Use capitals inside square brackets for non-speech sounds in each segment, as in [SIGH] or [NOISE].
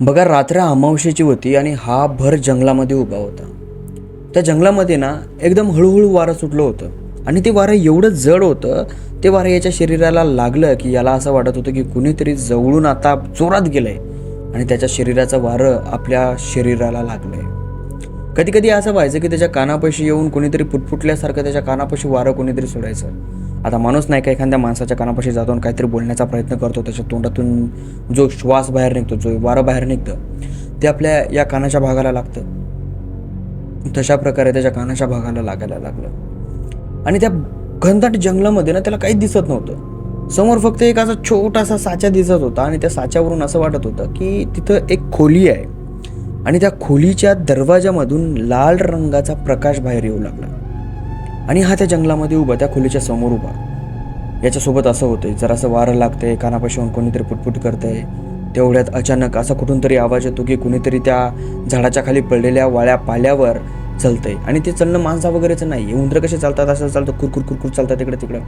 बघा रात्र अमावशेची होती आणि हा भर जंगलामध्ये उभा होता. त्या जंगलामध्ये ना एकदम हळूहळू वारं सुटलं होतं. आणि ते वारं एवढं जड होतं ते वारं याच्या शरीराला लागलं की याला असं वाटत होतं की कुणीतरी जवळून आता जोरात गेलंय. आणि त्याच्या शरीराचं वारं आपल्या शरीराला लागलंय. कधी कधी असं व्हायचं की त्याच्या कानापाशी येऊन कोणीतरी पुटपुटल्यासारखं त्याच्या कानापाशी वारं कोणीतरी सोडायचं. आता माणूस नाही का एखाद्या माणसाच्या कानापाशी जातो आणि काहीतरी बोलण्याचा प्रयत्न करतो त्याच्या तोंडातून जो श्वास बाहेर निघतो जो वारं बाहेर निघतं ते आपल्या या कानाच्या भागाला लागतं. तशा प्रकारे त्याच्या कानाच्या भागाला लागायला लागलं. आणि त्या घनदाट जंगलामध्ये ना त्याला काहीच दिसत नव्हतं. समोर फक्त एक असा छोटासा साचा दिसत होता आणि त्या साच्यावरून असं वाटत होतं की तिथं एक खोली आहे. आणि त्या खोलीच्या दरवाजामधून लाल रंगाचा प्रकाश बाहेर येऊ लागला. आणि हा त्या जंगलामध्ये उभा त्या खोलीच्या समोर उभा. याच्यासोबत असं होतंय जरासं वारं लागतंय कानापाशी येऊन कोणीतरी पुटपुट करतंय. तेवढ्यात अचानक असा कुठून तरी आवाज येतो की कुणीतरी त्या झाडाच्या खाली पडलेल्या वाळ्या पाल्यावर चलतंय. आणि ते चलणं माणसा वगैरेचं नाही उंदरं कसे चालतात? असं चालतं कुरकुर कुरकुर चालतात तिकडे तिकडं.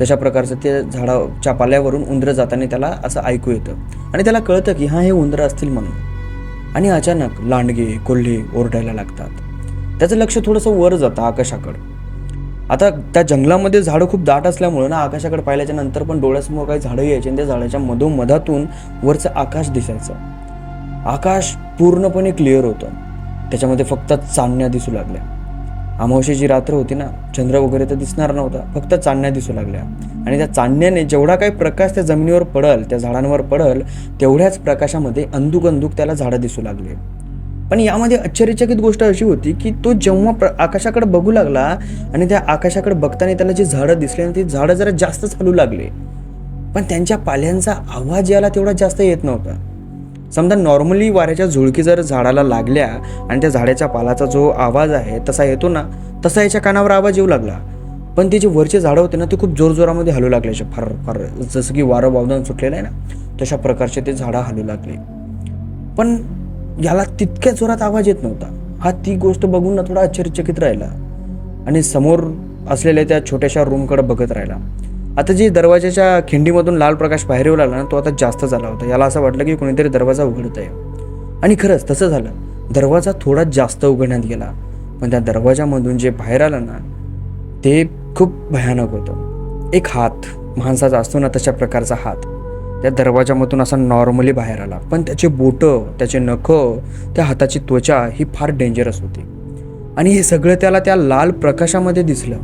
तशा प्रकारचं ते झाडाच्या पाल्यावरून उंदरं जाताना त्याला असं ऐकू येतं. आणि त्याला कळतं की हां हे उंदरं असतील म्हणून. आणि अचानक लांडगे कोल्हे ओरडायला लागतात. त्याचं लक्ष थोडंसं वर जातं आकाशाकडं. आता त्या जंगलामध्ये झाडं खूप दाट असल्यामुळं ना आकाशाकडे पाहिल्याच्या नंतर पण डोळ्यासमोर काही झाडं यायची आणि त्या झाडाच्या मधोमधातून वरचं आकाश दिसायचं. आकाश पूर्णपणे क्लिअर होतं. त्याच्यामध्ये फक्त चांदण्या दिसू लागल्या. अमावशेची रात्र होती ना चंद्र वगैरे तर दिसणार नव्हता फक्त चांदण्या दिसू लागल्या. आणि त्या चांदण्याने जेवढा काही प्रकाश त्या जमिनीवर पडल त्या झाडांवर पडल तेवढ्याच प्रकाशामध्ये अंदुक अंदुक त्याला झाडं दिसू लागले. पण यामध्ये आश्चर्यचकित गोष्ट अशी होती की तो जेव्हा प्र आकाशाकडे बघू लागला आणि त्या आकाशाकडे बघताना त्याला जी झाडं दिसली आणि ती झाडं जरा जास्त चालू लागले. पण त्यांच्या पाल्यांचा आवाज याला तेवढा जास्त येत नव्हता. समजा नॉर्मली वाऱ्याच्या झुळकी जर झाडाला लागल्या आणि त्या झाडाच्या पालाचा जो आवाज आहे तसा येतो ना तसा याच्या कानावर आवाज येऊ लागला. पण ते जे वरचे झाडं होते ना ते खूप जोरजोरामध्ये हलू लागले असे फार फार जसं की वारं वावदान सुटलेलं आहे ना तशा प्रकारचे ते झाडं हलू लागले. पण याला तितक्या जोरात आवाज येत नव्हता. हा ती गोष्ट बघून ना थोडा आश्चर्यचकित राहिला आणि समोर असलेल्या त्या छोट्याशा रूमकडे बघत राहिला. आता जी दरवाजाच्या खिंडीमधून लाल प्रकाश बाहेर येऊ लागला ना तो आता जास्त झाला होता. याला असं वाटलं की कोणीतरी दरवाजा उघडत आहे. आणि खरंच तसं झालं. दरवाजा थोडा जास्त उघडण्यात गेला. पण त्या दरवाजामधून जे बाहेर आलं ना ते खूप भयानक होतं. एक हात माणसाचा असतो ना तशा प्रकारचा हात. त्या दरवाजामधून असा नॉर्मली बाहेर आला. पण त्याचे बोटं त्याचे नखं त्या हाताची त्वचा ही फार डेंजरस होती. आणि हे सगळं त्याला त्या लाल प्रकाशामध्ये दिसलं.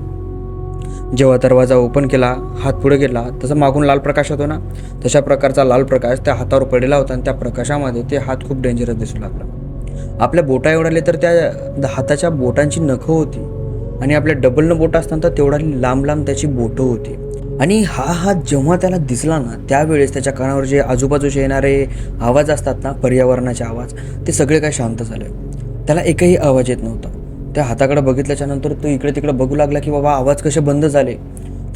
जेव्हा दरवाजा ओपन केला हात पुढे गेला तसं मागून लाल प्रकाश होतो ना? तशा प्रकारचा लाल प्रकाश त्या हातावर पडलेला होता आणि त्या प्रकाशामध्ये ते हात खूप डेंजरस दिसू लागला. आपल्या बोटा एवढाले तर त्या हाताच्या बोटांची नखं होती आणि आपल्या डबलनं बोटं असताना तर तेवढा लांब लांब त्याची बोटं होती. आणि हा हात जेव्हा त्याला दिसला ना त्यावेळेस त्याच्या कानावर जे आजूबाजूचे येणारे आवाज असतात ना पर्यावरणाचे आवाज ते सगळे काय शांत झाले. त्याला एकही आवाज येत नव्हता. त्या हाताकडे बघितल्याच्यानंतर तो इकडे तिकडे बघू लागला की बाबा आवाज कसे बंद झाले.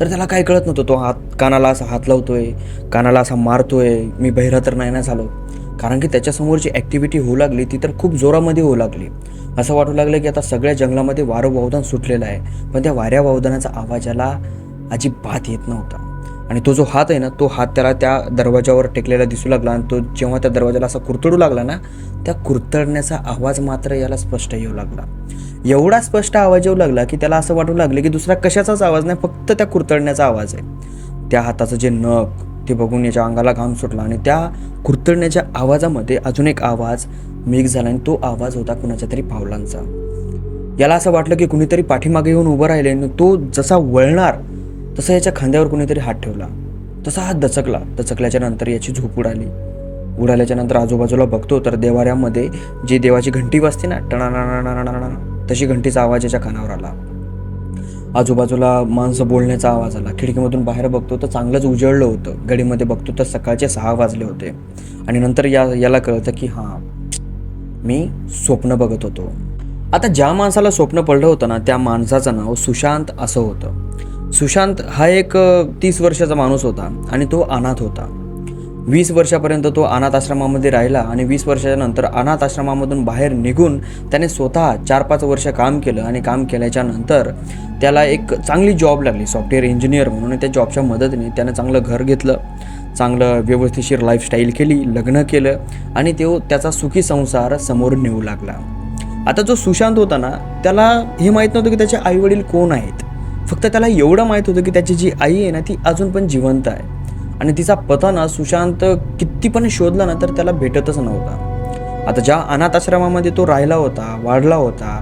तर त्याला काय कळत नव्हतं तो हात कानाला असा हात लावतोय कानाला असा मारतोय मी बहिरा तर नाही ना झालो. कारण की त्याच्यासमोर जी ॲक्टिव्हिटी होऊ लागली ती तर खूप जोरामध्ये होऊ लागली. असं वाटू लागलं की आता सगळ्या जंगलामध्ये वारं वावदान सुटलेलं आहे. पण त्या वाऱ्या वावदानाचा आवाजाला अजिबात येत नव्हता. आणि तो जो हात आहे ना तो हात त्याला त्या दरवाजावर टेकलेला दिसू लागला आणि तो जेव्हा त्या दरवाजाला असा कुरतडू लागला ना त्या कुरतडण्याचा आवाज मात्र याला स्पष्ट येऊ लागला. एवढा स्पष्ट आवाज येऊ लागला की त्याला असं वाटू लागलं की दुसरा कशाचाच आवाज नाही फक्त त्या कुरतडण्याचा आवाज आहे. त्या हाताचं जे नख ते बघून याच्या अंगाला घाम सुटला आणि त्या कुरतडण्याच्या आवाजामध्ये अजून एक आवाज मिक्स झाला आणि तो आवाज होता कुणाच्या तरी पावलांचा. याला असं वाटलं की कुणीतरी पाठीमागे येऊन उभं राहिले आणि तो जसा वळणार तसा याच्या खांद्यावर कुणीतरी हात ठेवला. तसा हात दचकला. दचकल्याच्या नंतर याची झोप उडाली. उडाल्याच्या नंतर आजूबाजूला बघतो तर देवाऱ्यामध्ये जी देवाची घंटी वाजते ना टणा तशी घंटीचा आवाज याच्या कानावर आला. आजूबाजूला माणसं बोलण्याचा आवाज आला. खिडकीमधून बाहेर बघतो तर चांगलंच उजळलं होतं. गडीमध्ये बघतो तर सकाळचे सहा वाजले होते. आणि नंतर या याला कळतं की हां मी स्वप्न बघत होतो. आता ज्या माणसाला स्वप्न पडलं होतं ना त्या माणसाचं नाव सुशांत असं होतं. सुशांत हा एक तीस वर्षाचा माणूस होता आणि तो अनाथ होता. वीस वर्षापर्यंत तो अनाथ आश्रमामध्ये राहिला आणि वीस वर्षाच्या नंतर अनाथ आश्रमामधून बाहेर निघून त्याने स्वतः चार पाच वर्ष काम केलं आणि काम केल्याच्यानंतर त्याला एक चांगली जॉब लागली सॉफ्टवेअर इंजिनियर म्हणून. त्या जॉबच्या मदतीने त्यानं चांगलं घर घेतलं चांगलं व्यवस्थिशीर लाईफस्टाईल केली लग्न केलं आणि तो त्याचा सुखी संसार समोर नेऊ लागला. आता जो सुशांत होता ना त्याला हे माहीत नव्हतं की त्याचे आईवडील कोण आहेत. फक्त त्याला एवढं माहीत होतं की त्याची जी आई आहे ना ती अजून पण जिवंत आहे. आणि तिचा पता ना सुशांत किती पण शोधला ना तर त्याला भेटतच नव्हता. आता ज्या अनाथ आश्रमामध्ये तो राहिला होता वाढला होता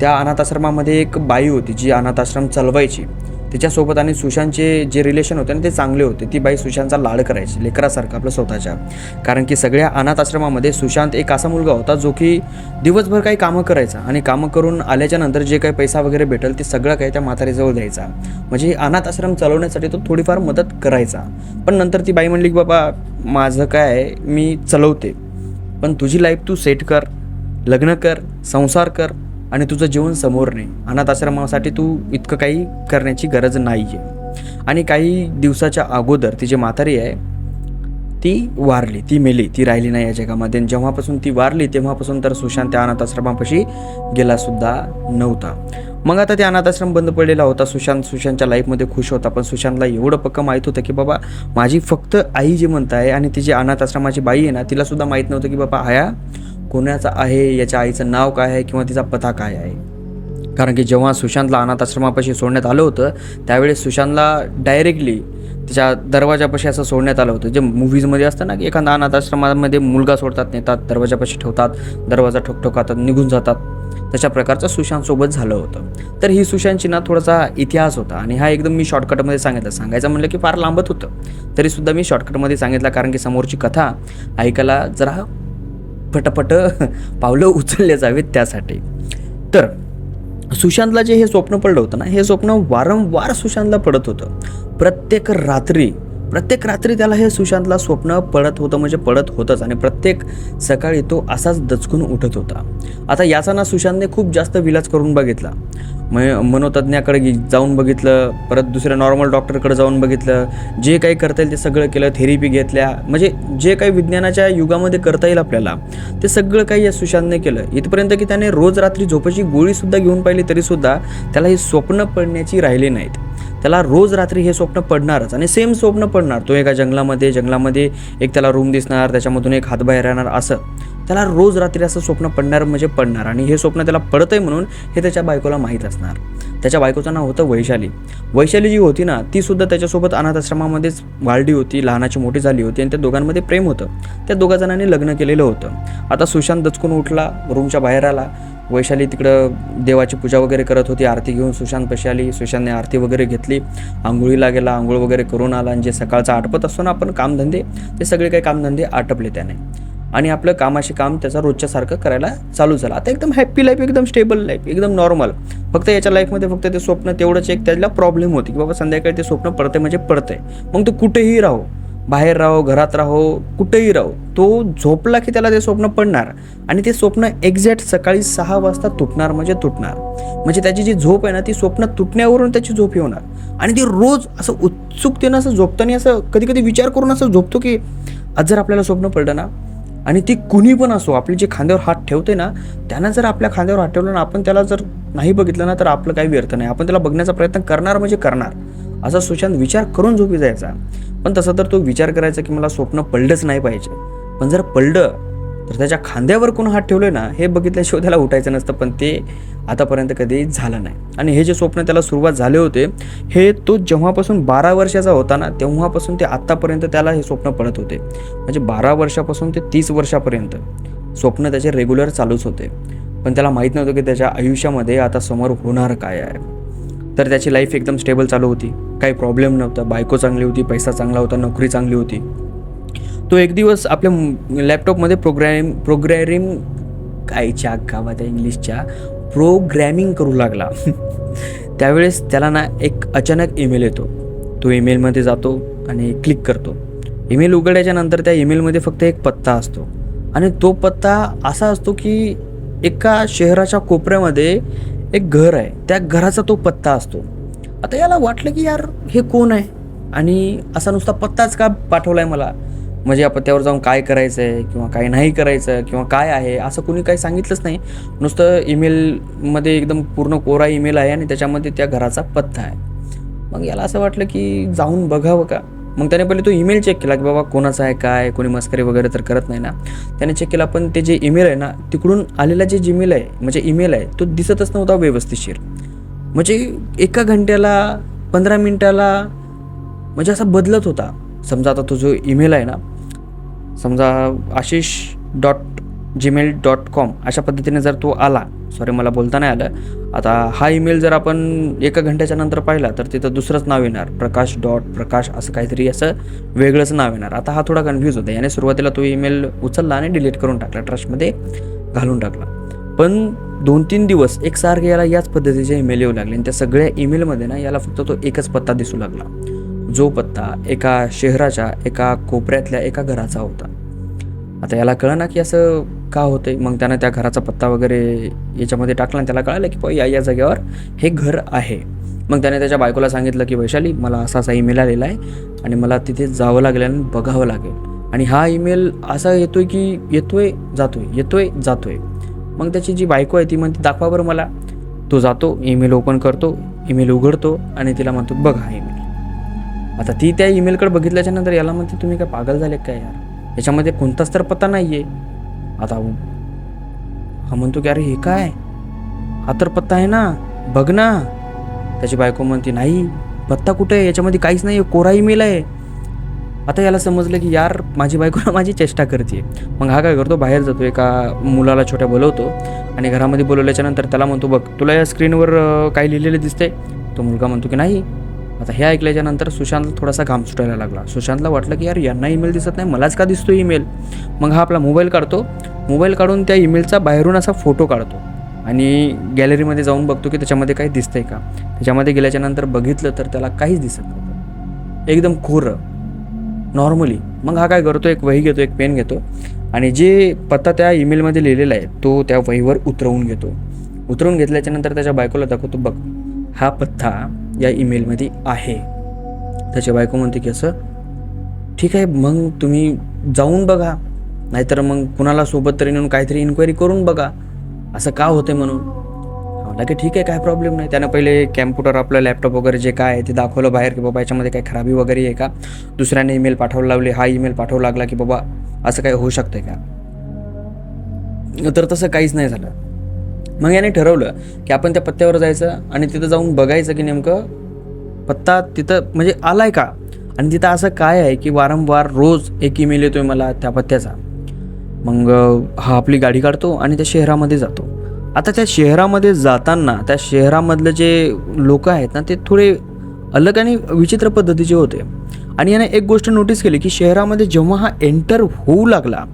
त्या अनाथ आश्रमामध्ये एक बाई होती जी अनाथ आश्रम चालवायची. तिच्यासोबत आणि सुशांतचे जे रिलेशन होते ना ते चांगले होते. ती बाई सुशांतचा लाड करायची लेकरासारखं आपलं स्वतःच्या. कारण की सगळ्या अनाथ आश्रमामध्ये सुशांत एक असा मुलगा होता जो की दिवसभर काही कामं करायचा आणि कामं करून आल्याच्यानंतर जे काही पैसा वगैरे भेटेल ते सगळं काही त्या म्हातारीजवळ द्यायचा. म्हणजे अनाथ आश्रम चालवण्यासाठी तो थोडीफार मदत करायचा. पण नंतर ती बाई म्हणली की बाबा माझं काय मी चलवते. पण तुझी लाईफ तू सेट कर लग्न कर संसार कर आणि तुझं जीवन समोर नाही. अनाथ आश्रमासाठी तू इतकं काही करण्याची गरज नाही आहे आणि काही दिवसाच्या अगोदर ती जी म्हातारी आहे ती वारली ती मेली ती राहिली नाही या जगामध्ये. जेव्हापासून ती वारली तेव्हापासून तर सुशांत त्या अनाथ आश्रमापाशी गेलासुद्धा नव्हता. मग आता ते अनाथाश्रम बंद पडलेला होता. सुशांत सुशांतच्या लाईफमध्ये खुश होता. पण सुशांतला एवढं पक्क माहीत होतं की बाबा माझी फक्त आई जी म्हणत आहे आणि ती जी अनाथ आश्रमाची बाई आहे ना तिलासुद्धा माहीत नव्हतं की बाबा आया कोणाचा आहे याच्या आईचं नाव काय आहे किंवा तिचा पता काय आहे? कारण की जेव्हा सुशांतला अनाथ आश्रमापाशी सोडण्यात आलं होतं त्यावेळेस सुशांतला डायरेक्टली तिच्या दरवाजापाशी असं सोडण्यात आलं होतं. जे मूवीजमध्ये असतं ना की एखादा अनाथ आश्रमामध्ये मुलगा सोडतात नेतात दरवाजापाशी ठेवतात दरवाजा ठोकठोकातात निघून जातात. तशा प्रकारचं सुशांतसोबत झालं होतं. तर ही सुशांतची ना थोडासा इतिहास होता आणि हा एकदम मी शॉर्टकटमध्ये सांगितलं. सांगायचं म्हणलं की फार लांबत होतं. तरीसुद्धा मी शॉर्टकटमध्ये सांगितलं कारण की समोरची कथा ऐकायला जरा पटपट [LAUGHS] पावलं उचलले जावेत त्यासाठी. तर सुशांतला जे हे स्वप्न पडलं होतं ना हे स्वप्न वारंवार सुशांतला पडत होतं. प्रत्येक रात्री प्रत्येक रात्री त्याला हे सुशांतला स्वप्न पडत होतं म्हणजे पडत होतंच. आणि प्रत्येक सकाळी तो असाच दचकून उठत होता. आता याचा ना सुशांतने खूप जास्त विलाज करून बघितला. म मनोतज्ञाकडे जाऊन बघितलं परत दुसऱ्या नॉर्मल डॉक्टरकडे जाऊन बघितलं. जे काही करता येईल ते सगळं केलं थेरपी घेतल्या. म्हणजे जे काही विज्ञानाच्या युगामध्ये करता येईल आपल्याला ते सगळं काही या सुशांतने केलं. इथपर्यंत की त्याने रोज रात्री झोपेची गोळीसुद्धा घेऊन पाहिली तरीसुद्धा त्याला ही स्वप्न पडण्याची राहिली नाहीत. त्याला रोज रात्री हे स्वप्न पडणारच. आणि सेम स्वप्न पडणार. तो एका जंगलामध्ये जंगलामध्ये एक त्याला रूम दिसणार त्याच्यामधून एक हात बाहेर असं. त्याला रोज रात्री असं स्वप्न पडणार म्हणजे पडणार. आणि हे स्वप्न त्याला पडत आहे म्हणून हे त्याच्या बायकोला माहीत असणार. त्याच्या बायकोचं नाव होतं वैशाली. वैशाली जी होती ना ती सुद्धा त्याच्यासोबत अनाथ आश्रमामध्येच वाढली होती लहानाची मोठी झाली होती आणि त्या दोघांमध्ये प्रेम होतं. त्या दोघा जणांनी लग्न केलेलं होतं. आता सुशांत दचकून उठला रूमच्या बाहेर आला. वैशाली तिकडं देवाची पूजा वगैरे करत होती. आरती घेऊन सुशांत पशी आली? सुशांतने आरती वगैरे घेतली. आंघोळीला गेला. आंघोळ वगैरे करून आला. आणि जे सकाळचा आटपत असतो ना आपण कामधंदे ते सगळे काही कामधंदे आटपले त्याने. आणि आपलं कामाचे काम त्याचा रोजच्या सारखं करायला चालू झालं. आता एकदम हॅप्पी लाईफ एकदम स्टेबल लाईफ एकदम नॉर्मल फक्त याच्या लाईफमध्ये फक्त ते स्वप्न तेवढंच एक त्याला प्रॉब्लेम होती की बाबा संध्याकाळी ते स्वप्न पडते म्हणजे पडतंय. मग तो कुठेही राहो. बाहेर राहो घरात राहो कुठेही राहो. तो झोपला की त्याला ते स्वप्न पडणार. आणि ते स्वप्न एक्झॅक्ट सकाळी सहा वाजता तुटणार म्हणजे तुटणार. म्हणजे त्याची जी झोप आहे ना ती स्वप्न तुटण्यावरून त्याची झोप येणार आणि ती रोज असं उत्सुकतेनं असं झोपताना असं कधी कधी विचार करून असं झोपतो की आज जर आपल्याला स्वप्न पडलं ना आणि ती कुणी पण असो आपली जे खांद्यावर हात ठेवते ना त्यानं जर आपल्या खांद्यावर हात ठेवलं ना आपण त्याला जर नाही बघितलं ना तर आपलं काही व्यर्थ नाही. आपण त्याला बघण्याचा प्रयत्न करणार म्हणजे करणार. असा सुशांत विचार करून झोपी जायचा. पण तसं तर तो विचार करायचा की मला स्वप्न पडलंच नाही पाहिजे. पण जर पडलं तर त्याच्या खांद्यावर कोण हात ठेवले ना हे बघितल्याशिवाय त्याला उठायचं नसतं पण ते आतापर्यंत कधी झालं नाही. आणि हे जे स्वप्न त्याला सुरुवात झाले होते हे तो जेव्हापासून बारा वर्षाचा होता ना तेव्हापासून ते आत्तापर्यंत त्याला हे स्वप्न पडत होते. म्हणजे बारा वर्षापासून ते तीस वर्षापर्यंत स्वप्न त्याचे रेग्युलर चालूच होते. पण त्याला माहीत नव्हतं की त्याच्या आयुष्यामध्ये आता समोर होणार काय आहे. तर त्याची लाईफ एकदम स्टेबल चालू होती. काही प्रॉब्लेम नव्हता. बायको चांगली होती पैसा चांगला होता नोकरी चांगली होती. तो एक दिवस आपल्या लॅपटॉपमध्ये प्रोग्रॅम प्रोग्रॅमिंग कायच्या गावात इंग्लिशच्या प्रोग्रॅमिंग करू लागला. [LAUGHS] त्यावेळेस त्याला ना एक अचानक ईमेल येतो. तो ईमेलमध्ये जातो आणि क्लिक करतो. ईमेल उघडायच्या नंतर त्या ईमेलमध्ये फक्त एक पत्ता असतो. आणि तो पत्ता असा असतो की एका शहराच्या कोपऱ्यामध्ये एक घर आहे. त्या घराचा तो पत्ता असतो. आता याला वाटलं की यार हे कोण आहे? आणि असा नुसता पत्ताच का पाठवला आहे मला? म्हणजे आपण त्यावर जाऊन काय करायचं आहे किंवा काय नाही करायचं किंवा काय आहे असं कोणी काही सांगितलंच नाही. नुसतं ईमेलमध्ये एकदम पूर्ण कोरा ईमेल आहे आणि त्याच्यामध्ये त्या घराचा पत्ता आहे. मग याला असं वाटलं की जाऊन बघावं का? मग त्याने पहिले तो ईमेल चेक केला की बाबा कोणाचा आहे काय कोणी मस्करी वगैरे तर करत नाही ना. त्याने चेक केला पण ते जे ईमेल आहे ना तिकडून आलेला जे जीमेल आहे म्हणजे ईमेल आहे तो दिसतच नव्हता व्यवस्थितशीर. म्हणजे एका घंट्याला पंधरा मिनटाला म्हणजे असा बदलत होता. समजा आता तो जो ईमेल आहे ना समजा Ashish dot Gmail dot com अशा पद्धतीने जर तो आला सॉरी मला बोलता नाही आलं. आता हा ईमेल जर आपण एका घंट्याच्या नंतर पाहिला तर तिथं दुसरंच नाव येणार. प्रकाश डॉट प्रकाश असं काहीतरी असं वेगळंच नाव येणार. आता हा थोडा कन्फ्यूज होता. याने सुरुवातीला तो ईमेल उचलला आणि डिलीट करून टाकला. ट्रस्टमध्ये घालून टाकला. पण दोन तीन दिवस एकसारखे याला याच पद्धतीचे ईमेल येऊ लागले. आणि त्या सगळ्या ईमेलमध्ये ना याला फक्त तो एकच पत्ता दिसू लागला. जो पत्ता एका शहराच्या एका कोपऱ्यातल्या एका घराचा होता. आता याला कळलं ना की असं का होतंय? मग त्यानं त्या घराचा पत्ता वगैरे याच्यामध्ये टाकला आणि त्याला कळालं की बुवा या या जागेवर हे घर आहे. मग त्याने त्याच्या बायकोला सांगितलं की वैशाली मला असा असा ईमेल आलेला आहे आणि मला तिथे जावं लागेल आणि बघावं लागेल. आणि हा ईमेल असा येतोय की येतोय जातोय येतोय जातोय. मग त्याची जी बायको आहे ती म्हणते दाखवा बरं मला. तो जातो ईमेल ओपन करतो ईमेल उघडतो आणि तिला म्हणतो बघा ईमेल आता ती त्या ईमेलकडे बघितल्याच्या नंतर याला म्हणते तुम्ही काय पागल झाले काय यार? याच्यामध्ये कोणताच तर पत्ता नाही आहे आता हा म्हणतो की अरे हे काय? हा तर पत्ता आहे ना. बघ ना. त्याची बायको म्हणते नाही पत्ता कुठे? आहे याच्यामध्ये काहीच नाही आहे कोरा ईमेल आहे. आता याला समजलं की यार माझी बायको ना माझी चेष्टा करते मग हा काय करतो? बाहेर जातो एका मुलाला छोट्या बोलवतो आणि घरामध्ये बोलवल्याच्यानंतर त्याला म्हणतो बघ तुला या स्क्रीनवर काही काय लिहिलेलं दिसतंय? तो मुलगा म्हणतो की नाही आता हे ऐकल्याच्या नंतर सुशांतला थोडासा घाम सुटायला लागला. सुशांतला वाटलं की यार यांना ईमेल दिसत नाही मलाच का दिसतो ईमेल मग हा आपला मोबाईल काढतो. मोबाईल काढून त्या ईमेलचा बाहेरून असा फोटो काढतो. आणि गॅलरीमध्ये जाऊन बघतो की त्याच्यामध्ये काही दिसतंय का? त्याच्यामध्ये गेल्याच्यानंतर बघितलं तर त्याला काहीच दिसत नव्हतं. एकदम खोरं. नॉर्मली मग हा काय करतो एक वही घेतो एक पेन घेतो. आणि जे पत्ता त्या ईमेलमध्ये लिहिलेला आहे तो त्या वहीवर उतरवून घेतो. उतरवून घेतल्याच्या नंतर त्याच्या बायकोला दाखवतो बघ हा पत्ता या ईमेलमध्ये आहे. त्याच्या बायको म्हणते की असं ठीक आहे मग तुम्ही जाऊन बघा. नाहीतर मग कुणाला सोबत तरी नेऊन काहीतरी इन्क्वायरी करून बघा. असं का होते म्हणून? म्हटलं की ठीक आहे काय प्रॉब्लेम नाही. त्यानं पहिले कॅम्प्युटर आपलं लॅपटॉप वगैरे जे काय आहे ते दाखवलं बाहेर की बाबा याच्यामध्ये काही खराबी वगैरे आहे का? दुसऱ्याने ईमेल पाठवायला लावले. हा ईमेल पाठवू लागला की बाबा असं काही होऊ शकतं का? तर तसं काहीच नाही झालं. मग याने ठरवलं की आपण त्या पत्त्यावर जायचं आणि तिथं जाऊन बघायचं की नेमकं पत्ता तिथं म्हणजे आलाय का? आणि तिथं असं काय आहे की वारंवार रोज एक ईमेल येतोय मला त्या पत्त्याचा? मग हा आपली गाडी काढतो आणि त्या शहरामध्ये जातो. आता त्या शहरामध्ये जाताना त्या शहरामधलं जे लोक आहेत ना ते थोडे अलग आणि विचित्र पद्धतीचे होते. आणि याने एक गोष्ट नोटीस केली की शहरामध्ये जेव्हा हा एंटर होऊ लागला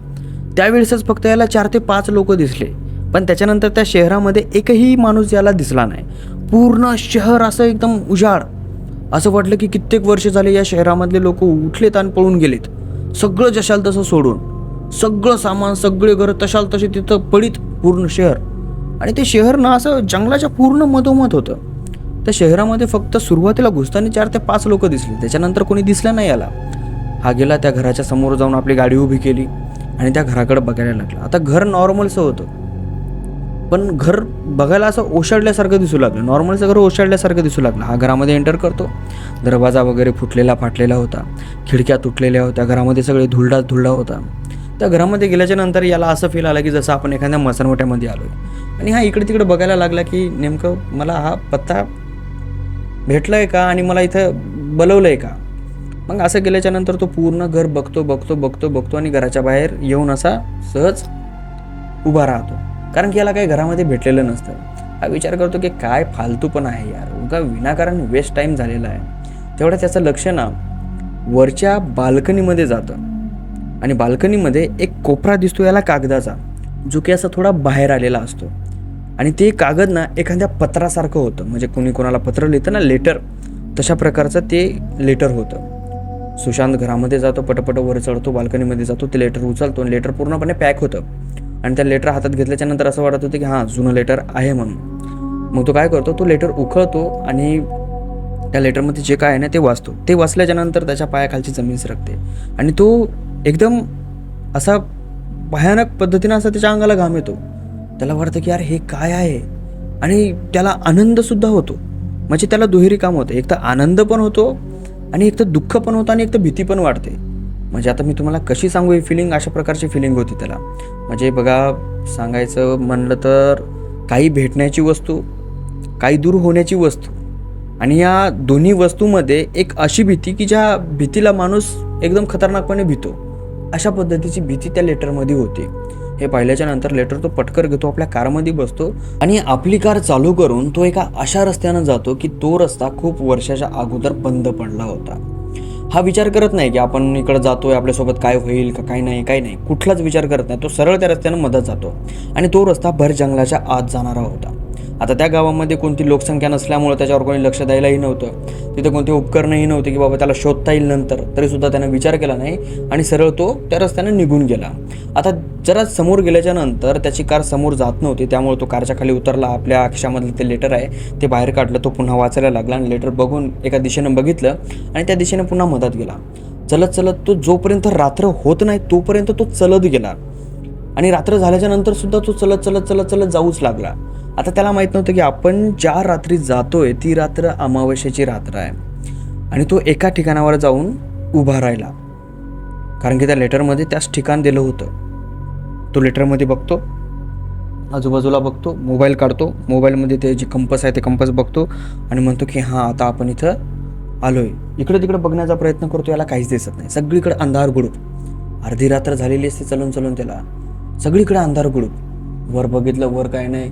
त्यावेळेसच फक्त याला चार ते पाच लोक दिसले. पण त्याच्यानंतर त्या शहरामध्ये एकही माणूस याला दिसला नाही. पूर्ण शहर असं एकदम उजाड. असं वाटलं की कित्येक वर्ष झाले या शहरामधले लोक उठलेत आणि पळून गेलेत. सगळं जशाल तसं सोडून. सगळं सामान सगळे घरं तशाल तसे तिथं पडीत पूर्ण शहर. आणि ते शहर ना असं जंगलाच्या पूर्ण मधोमध होतं. त्या शहरामध्ये फक्त सुरुवातीला घुसताना चार ते पाच लोक दिसले. त्याच्यानंतर कोणी दिसलं नाही याला. हा गेला त्या घराच्या समोर जाऊन आपली गाडी उभी केली आणि त्या घराकडे बघायला लागला. आता घर नॉर्मलचं होतं. पण घर बघायला असं ओशाडल्यासारखं दिसू लागलं. नॉर्मलचं घर ओशाडल्यासारखं दिसू लागलं. हा घरामध्ये एंटर करतो. दरवाजा वगैरे फुटलेला फाटलेला होता. खिडक्या तुटलेल्या होत्या. घरामध्ये सगळे धुलडा धुलडा होता. त्या घरामध्ये गेल्याच्यानंतर याला असं फील आलं की जसं आपण एखाद्या मसनवट्यामध्ये आलो आहे आणि हा इकडे तिकडे बघायला लागला की नेमकं मला हा पत्ता भेटला आहे का आणि मला इथं बोलवलं आहे का? मग असं गेल्याच्यानंतर तो पूर्ण घर बघतो बघतो बघतो बघतो आणि घराच्या बाहेर येऊन असा सहज उभा राहतो. कारण की याला काही घरामध्ये भेटलेलं नसतं. हा विचार करतो की काय फालतू पण आहे यार. उगा विनाकारण वेस्ट टाईम झालेला आहे. तेवढं त्याचं लक्ष ना वरच्या बाल्कनीमध्ये जातं. आणि बाल्कनीमध्ये एक कोपरा दिसतो याला कागदाचा जो की असा थोडा बाहेर आलेला असतो. आणि ते कागद ना एखाद्या पत्रासारखं होतं. म्हणजे कोणी कोणाला पत्र लिहितं ना लेटर तशा प्रकारचं ते लेटर होतं. सुशांत घरामध्ये जातो पटपट वर चढतो बाल्कनीमध्ये जातो ते लेटर उचलतो आणि लेटर पूर्णपणे पॅक होतं. आणि त्या लेटर हातात घेतल्याच्यानंतर असं वाटत होतं की हां जुनं लेटर आहे म्हणून. मग तो काय करतो तो लेटर उखळतो आणि त्या लेटरमध्ये जे काय आहे ना ते वाचतो. ते वाचल्याच्यानंतर त्याच्या पायाखालची जमीन सरकते. आणि तो एकदम असा भयानक पद्धतीनं असा त्याच्या अंगाला घाम येतो. त्याला वाटतं की यार हे काय आहे? आणि त्याला आनंदसुद्धा होतो. म्हणजे त्याला दुहेरी काम होतं. एक तर आनंद पण होतो आणि एक तर दुःख पण होतं आणि एक तर भीती पण वाटते म्हणजे आता मी तुम्हाला कशी सांगू ही फिलिंग अशा प्रकारची फिलिंग होती त्याला. म्हणजे बघा सांगायचं म्हणलं तर काही भेटण्याची वस्तू काही दूर होण्याची वस्तू आणि या दोन्ही वस्तूमध्ये एक अशी भीती की ज्या भीतीला माणूस एकदम खतरनाकपणे भीतो. अशा पद्धतीची भीती त्या लेटरमध्ये होती. हे पाहिल्याच्या नंतर लेटर तो पटकर घेतो आपल्या कारमध्ये बसतो आणि आपली कार चालू करून तो एका अशा रस्त्यानं जातो की तो रस्ता खूप वर्षाच्या अगोदर बंद पडला होता. हा विचार करत नाही की आपण इकडे जातोय आपल्यासोबत काय होईल का काय नाही काय नाही. कुठलाच विचार करत नाही. तो सरळ त्या रस्त्यानं मदत जातो. आणि तो रस्ता भर जंगलाच्या आत जाणारा होता. आता त्या गावामध्ये कोणती लोकसंख्या नसल्यामुळे त्याच्यावर कोणी लक्ष द्यायलाही नव्हतं. तिथे कोणते उपकरणही नव्हते की बाबा त्याला शोधता येईल नंतर. तरीसुद्धा त्यानं विचार केला नाही आणि सरळ तो त्या रस्त्यानं निघून गेला. आता जरा समोर गेल्याच्यानंतर त्याची कार समोर जात नव्हती. त्यामुळे तो कारच्या खाली उतरला. आपल्या खिशामधलं ते लेटर आहे. ते बाहेर काढलं. तो पुन्हा वाचायला लागला आणि लेटर बघून एका दिशेनं बघितलं आणि त्या दिशेनं पुन्हा मदत गेला. चलत चलत तो जोपर्यंत रात्र होत नाही तोपर्यंत तो चलत गेला. आणि रात्र झाल्याच्यानंतर सुद्धा तो चलत चलत चलत चलत जाऊच लागला. आता त्याला माहीत नव्हतं की आपण ज्या रात्री जातोय ती रात्र अमावस्येची रात्र आहे. आणि तो एका ठिकाणावर जाऊन उभा राहिला. कारण की त्या लेटरमध्ये त्याच ठिकाण दिलं होतं. तो लेटरमध्ये बघतो आजूबाजूला बघतो मोबाईल काढतो मोबाईलमध्ये ते जे कंपस आहे ते कंपस बघतो आणि म्हणतो की हां आता आपण इथं आलोय. इकडे तिकडे बघण्याचा प्रयत्न करतो याला काहीच दिसत नाही. सगळीकडे अंधार गुडूप अर्धी रात्र झालेली असते चलून चलून त्याला. सगळीकडे अंधार गुडूप वर बघितलं वर काय नाही.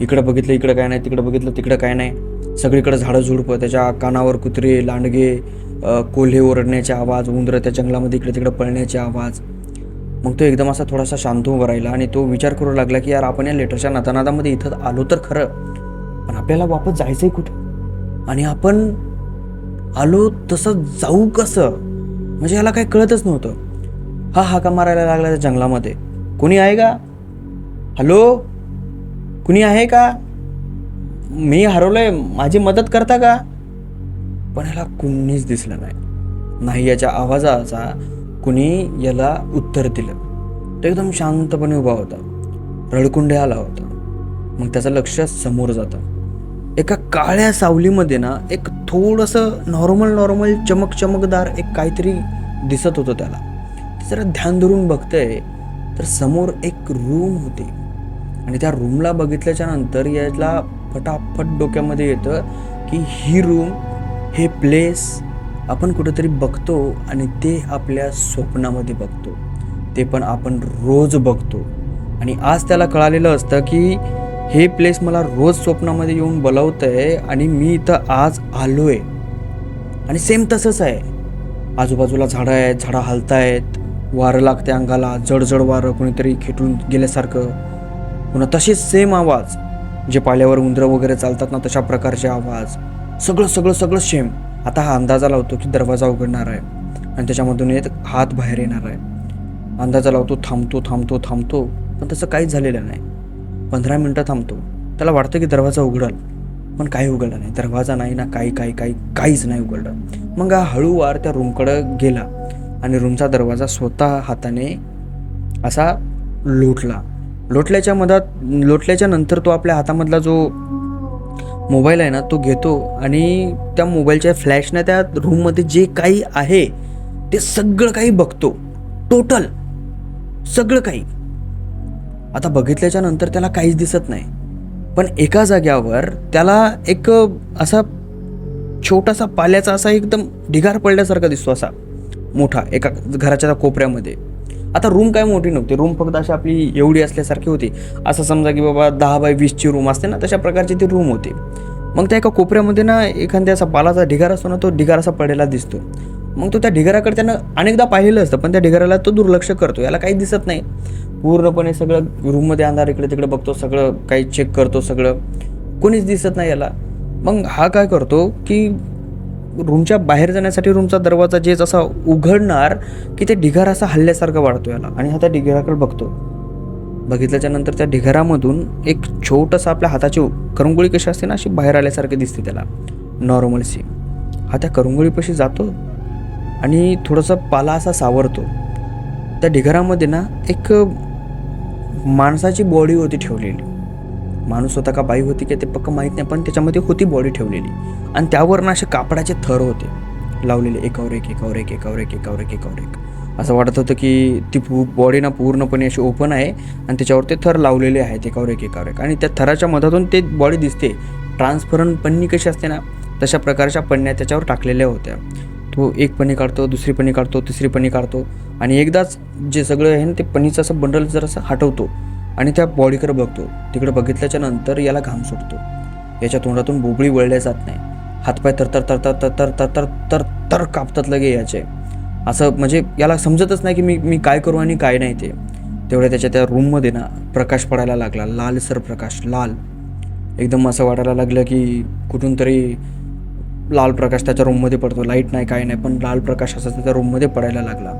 इकडं बघितलं इकडं काय नाही तिकडं बघितलं तिकडं काय नाही. सगळीकडं झाडं झुडपं त्याच्या कानावर कुत्रे लांडगे कोल्हे ओरडण्याचे आवाज उंदरं त्या जंगलामध्ये इकडे तिकडे पळण्याचे आवाज. मग तो एकदम असा थोडासा शांत उभा राहिला आणि तो विचार करू लागला की यार आपण या लेटरच्या नातानादामध्ये इथं आलो तर खरं. पण आपल्याला वापस जायचंय कुठं? आणि आपण आलो तसं जाऊ कसं? म्हणजे याला काही कळतच नव्हतं. हा हाका मारायला लागला त्या जंगलामध्ये. कोणी आहे का? हॅलो? कुणी आहे का? मी हरवलंय माझी मदत करता का? पण याला कुणीच दिसलं नाही. नाही याच्या आवाजाचा कुणी याला उत्तर दिलं. तो एकदम शांतपणे उभा होता. रडकुंडे आला होता. मग त्याचं लक्ष समोर जातं. एका काळ्या सावलीमध्ये ना एक थोडंसं नॉर्मल नॉर्मल चमक चमकदार एक काहीतरी दिसत होतं त्याला. जरा ध्यान धरून बघतंय तर समोर एक रूम होती. आणि त्या रूमला बघितल्याच्या नंतर याला फटाफट डोक्यामध्ये येतं की ही रूम हे प्लेस आपण कुठेतरी बघतो आणि ते आपल्या स्वप्नामध्ये बघतो. ते पण आपण रोज बघतो. आणि आज त्याला कळालेलं असतं की हे प्लेस मला रोज स्वप्नामध्ये येऊन बोलावतं आहे आणि मी इथं आज आलो आहे आणि सेम तसंच आहे. आजूबाजूला झाडं आहेत झाडं हलतायत वारं लागते अंगाला जडजड वारं कोणीतरी खेटून गेल्यासारखं. पुन्हा तसेच सेम आवाज. जे पाल्यावर उंदरं वगैरे चालतात ना तशा प्रकारचे आवाज. सगळं सगळं सगळं सेम आता हा अंदाजा लावतो की दरवाजा उघडणार आहे. आणि त्याच्यामधून एक हात बाहेर येणार आहे. अंदाजा लावतो थांबतो थांबतो थांबतो. पण तसं काहीच झालेलं नाही. पंधरा मिनटं थांबतो. त्याला वाटतं की दरवाजा उघडल. पण काही उघडला नाही. दरवाजा नाही ना काही काही काही काहीच नाही उघडलं. मग हा हळूवार त्या रूमकडं गेला. आणि रूमचा दरवाजा स्वतः हाताने असा लोटला. लोटल्याच्या मधात लोटल्याच्या नंतर तो आपल्या हातामधला जो मोबाईल आहे ना तो घेतो आणि त्या मोबाईलच्या फ्लॅशनं त्या रूममध्ये जे काही आहे ते सगळं काही बघतो. टोटल सगळं काही. आता बघितल्याच्या नंतर त्याला काहीच दिसत नाही. पण एका जाग्यावर त्याला एक असा छोटासा पाल्याचा असा एकदम ढिगार पडल्यासारखा दिसतो असा. मोठा एका घराच्या त्या कोपऱ्यामध्ये. आता रूम काय मोठी नव्हती. रूम फक्त अशी आपली एवढी असल्यासारखी होती. असं समजा की बाबा दहा बाय वीसची रूम असते ना तशा प्रकारची ती रूम होती. मग त्या एका कोपऱ्यामध्ये ना एखाद्या असा पालाचा ढिगारा असतो ना तो ढिगारा असा पडलेला दिसतो. मग तो त्या ढिगाराकडे त्यानं अनेकदा पाहिलेलं असतं पण त्या ढिगाराला तो दुर्लक्ष करतो. याला काही दिसत नाही. पूर्णपणे सगळं रूममध्ये अंधार इकडे तिकडे बघतो सगळं काही चेक करतो सगळं. कोणीच दिसत नाही याला. मग हा काय करतो की रूमच्या बाहेर जाण्यासाठी रूमचा दरवाजा जेच असा उघडणार की ते ढिगार असा हल्ल्यासारखा वाढतो याला. आणि हा त्या ढिगाराकडे बघतो. बघितल्याच्या नंतर त्या ढिगारामधून एक छोटंसं आपल्या हाताची करंगोळी कशी असते ना अशी बाहेर आल्यासारखी दिसते त्याला. नॉर्मलशी हा त्या करंगोळीपाशी जातो आणि थोडंसं पाला असा सावरतो. त्या ढिगारामध्ये ना एक माणसाची बॉडी होती ठेवलेली. माणूस होता का बाई होती का ते पक्क माहीत नाही पण त्याच्यामध्ये होती बॉडी ठेवलेली. आणि त्यावर ना असे कापडाचे थर होते लावलेले एकावर एक एकावर एक एकावर एक एकावर एक एकावर एक. असं वाटत होतं की ती पू बॉडी ना पूर्णपणे अशी ओपन आहे आणि त्याच्यावर ते थर लावलेले आहेत एकावर एक एकावर एक. आणि त्या थराच्या मधातून ते बॉडी दिसते. ट्रान्सफरन पन्नी कशी असते ना तशा प्रकारच्या पन्न्या त्याच्यावर टाकलेल्या होत्या. तो एक पन्नी काढतो दुसरी पन्नी काढतो तिसरी पन्नी काढतो आणि एकदाच जे सगळं आहे ना ते पन्नीचं असं बंडल जर असं हटवतो. आणि त्या बॉडीकडे बघतो तिकडे बघितल्याच्या नंतर याला घाम सुटतो याच्या तोंडातून बोबळी वळल्या जात नाही हातपाय तर तर तर तर तर तर तर तर तर तर कापतात लगे याचे असं म्हणजे याला समजतच नाही की मी मी काय करू आणि काय नाही ते तेवढ्या त्याच्या त्या रूममध्ये ना प्रकाश पडायला लागला लालसर प्रकाश लाल एकदम असं वाटायला लागलं की कुठून तरी लाल प्रकाश त्याच्या रूममध्ये पडतो. लाइट नाही काय नाही पण लाल प्रकाश असा त्याच्या रूममध्ये पडायला लागला.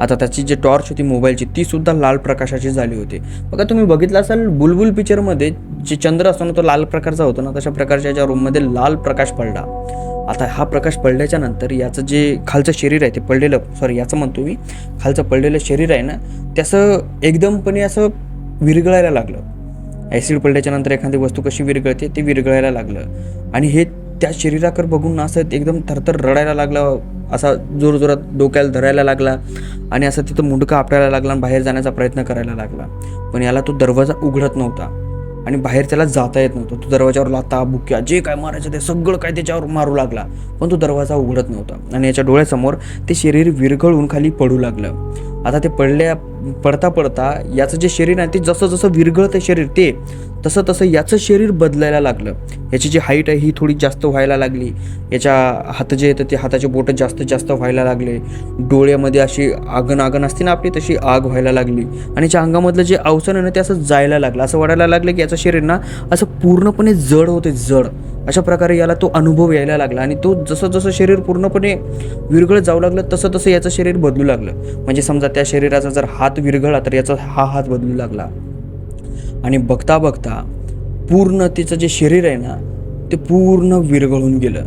आता त्याची जी टॉर्च होती मोबाईलची ती सुद्धा लाल प्रकाशाची झाली होती. बघा तुम्ही बघितलं असाल बुलबुल पिक्चरमध्ये जे चंद्र असतो ना तो लाल प्रकारचा होतो ना तशा प्रकारच्या ज्या रूममध्ये लाल प्रकाश पडला. आता हा प्रकाश पडल्याच्या नंतर याचं जे खालचं शरीर आहे ते पडलेलं सॉरी याचं म्हणतो मी खालचं पडलेलं शरीर आहे ना त्याचं एकदमपणे असं विरघळायला लागलं. ॲसिड पडल्याच्या नंतर एखादी वस्तू कशी विरघळते ते विरघळायला लागलं. आणि हे त्या शरीराकडे बघून असं एकदम थरथर रडायला लागला असा जोरजोरात डोक्याला धरायला लागला आणि असं तिथं मुंडका आपटायला लागला आणि बाहेर जाण्याचा प्रयत्न करायला लागला. पण याला तो दरवाजा उघडत नव्हता आणि बाहेर त्याला जाता येत नव्हतं. तो दरवाजावर लाता बुक्या जे काय मारायचं ते सगळं काय त्याच्यावर मारू लागला. पण तो दरवाजा उघडत नव्हता आणि याच्या डोळ्यासमोर ते शरीर विरघळून खाली पडू लागलं. आता ते पडल्या पडता पडता याचं जे शरीर आहे ते जसं जसं विरघळतं शरीर ते तसं तसं याचं शरीर बदलायला लागलं. याची जी हाईट आहे ही थोडी जास्त व्हायला लागली. याच्या हात जे येतं ते हाताचे बोटं जास्त जास्त व्हायला लागले. डोळ्यामध्ये अशी आगन आगन असते ना आपली तशी आग व्हायला लागली. आणि याच्या अंगामधलं जे अवसन आहे ना ते असं जायला लागलं. असं वाढायला लागलं की याचं शरीर ना असं पूर्णपणे जड होते जड. अशा प्रकारे याला तो अनुभव यायला लागला. आणि तो जसं जसं शरीर पूर्णपणे विरघळत जाऊ लागलं तसं तसं याचं शरीर बदलू लागलं. म्हणजे समजा त्या शरीराचा जर हात विरघळला तर याचा हा हात बदलू लागला. आणि बघता बघता पूर्ण तिचं जे शरीर आहे ना ते पूर्ण विरघळून गेलं.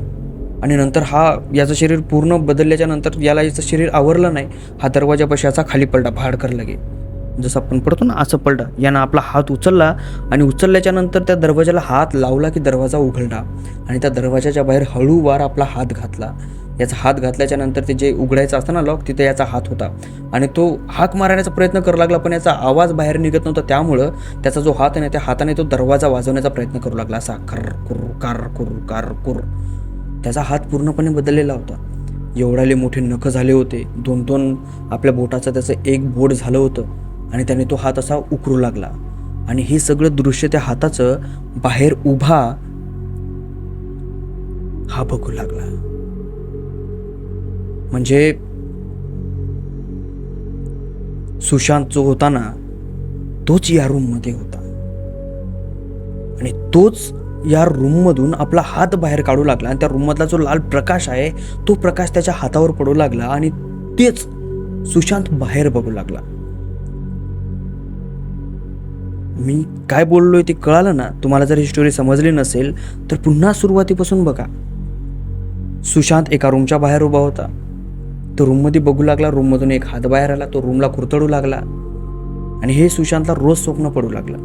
आणि नंतर हा याचं शरीर पूर्ण बदलल्याच्या नंतर याला याचं शरीर आवरलं नाही हा दरवाजापाशी असा खाली पडला भाडकर लगे. जसं आपण पडतो ना असं पडला. यानं आपला हात उचलला आणि उचलल्याच्या नंतर त्या दरवाजाला हात लावला की दरवाजा उघडला. आणि त्या दरवाजाच्या बाहेर हळूवार आपला हात घातला. याचा हात घातल्याच्या नंतर ते जे उघडायचं असतं ना लॉक तिथे याचा हात होता. आणि तो हाक मारण्याचा प्रयत्न करू लागला पण याचा आवाज बाहेर निघत नव्हता. त्यामुळं त्याचा जो हात आहे ना त्या हाताने तो दरवाजा वाजवण्याचा प्रयत्न करू लागला असा. खर कुर कार कुर कार कुर. त्याचा हात पूर्णपणे बदललेला होता. एवढाले मोठे नख झाले होते. दोन दोन आपल्या बोटाचं त्याचं एक बोट झालं होतं आणि त्याने तो हात असा उकरू लागला. आणि हे सगळं दृश्य त्या हाताचं बाहेर उभा हा बघू लागला. म्हणजे सुशांत जो होता ना तोच या रूममध्ये होता. आणि तोच या रूममधून आपला हात बाहेर काढू लागला आणि त्या रूममधला जो लाल प्रकाश आहे तो प्रकाश त्याच्या हातावर पडू लागला आणि तेच सुशांत बाहेर बघू लागला. मी काय बोललोय ते कळालं ना? तुम्हाला जर ही स्टोरी समजली नसेल तर पुन्हा सुरुवातीपासून बघा. सुशांत एका रूमच्या बाहेर उभा होता. तो रूममध्ये बघू लागला रूममधून एक हात बाहेर आला तो रूमला कुरतडू लागला. आणि हे सुशांतला रोज स्वप्न पडू लागलं.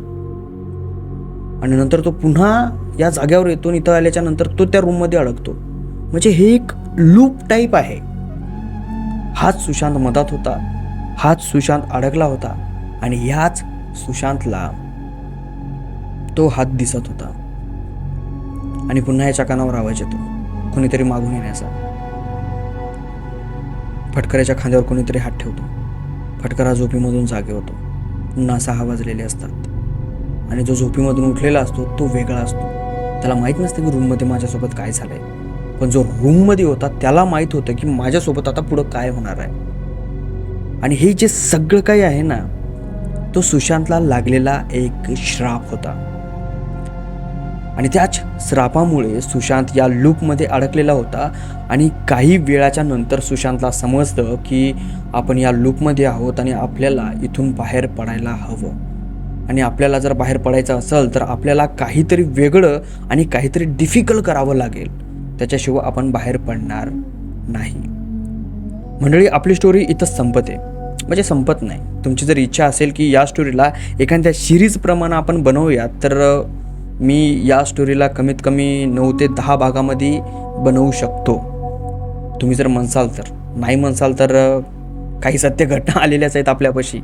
आणि नंतर तो पुन्हा या जाग्यावर येतो आणि इथं आल्याच्यानंतर तो त्या रूममध्ये अडकतो. म्हणजे हे एक लूप टाईप आहे. हाच सुशांत मधात होता हाच सुशांत अडकला होता आणि ह्याच सुशांतला तो हात दिसत होता. आणि पुन्हा याच्या कानावर आवाज येतो. कोणीतरी मागून येण्याचा. फटकऱ्याच्या खांद्यावर कोणीतरी हात ठेवतो. फटकरा झोपीमधून जागे होतो. पुन्हा सहा वाजलेले असतात. आणि जो झोपीमधून उठलेला असतो तो वेगळा असतो. त्याला माहीत नसतं की रूममध्ये माझ्यासोबत काय झालंय. पण जो रूममध्ये होता त्याला माहीत होतं की माझ्यासोबत आता पुढं काय होणार आहे. आणि हे जे सगळं काही आहे ना तो सुशांतला लागलेला एक श्राप होता. आणि त्याच श्रापामुळे सुशांत या लूपमध्ये अडकलेला होता. आणि काही वेळाच्या नंतर सुशांतला समजतं की आपण या लूपमध्ये आहोत आणि आपल्याला इथून बाहेर पडायला हवं. आणि आपल्याला जर बाहेर पडायचं असेल तर आपल्याला काहीतरी वेगळं आणि काहीतरी डिफिकल्ट करावं लागेल. त्याच्याशिवाय आपण बाहेर पडणार नाही. मंडळी आपली स्टोरी इथं संपते म्हणजे संपत नाही. तुमची जर इच्छा असेल की या स्टोरीला एखाद्या सिरीजप्रमाणे आपण बनवूयात तर मी या स्टोरीला कमीत कमी नऊ ते दहा भागामध्ये बनवू शकतो. तुम्ही जर म्हणसाल तर. नाही म्हणसाल तर काही सत्य घटना आलेल्याच आहेत आपल्यापाशी.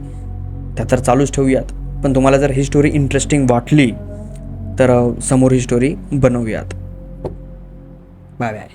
त्या तर चालूच ठेवूयात. पण तुम्हाला जर ही स्टोरी इंटरेस्टिंग वाटली तर समोर ही स्टोरी बनवूयात. Bye bye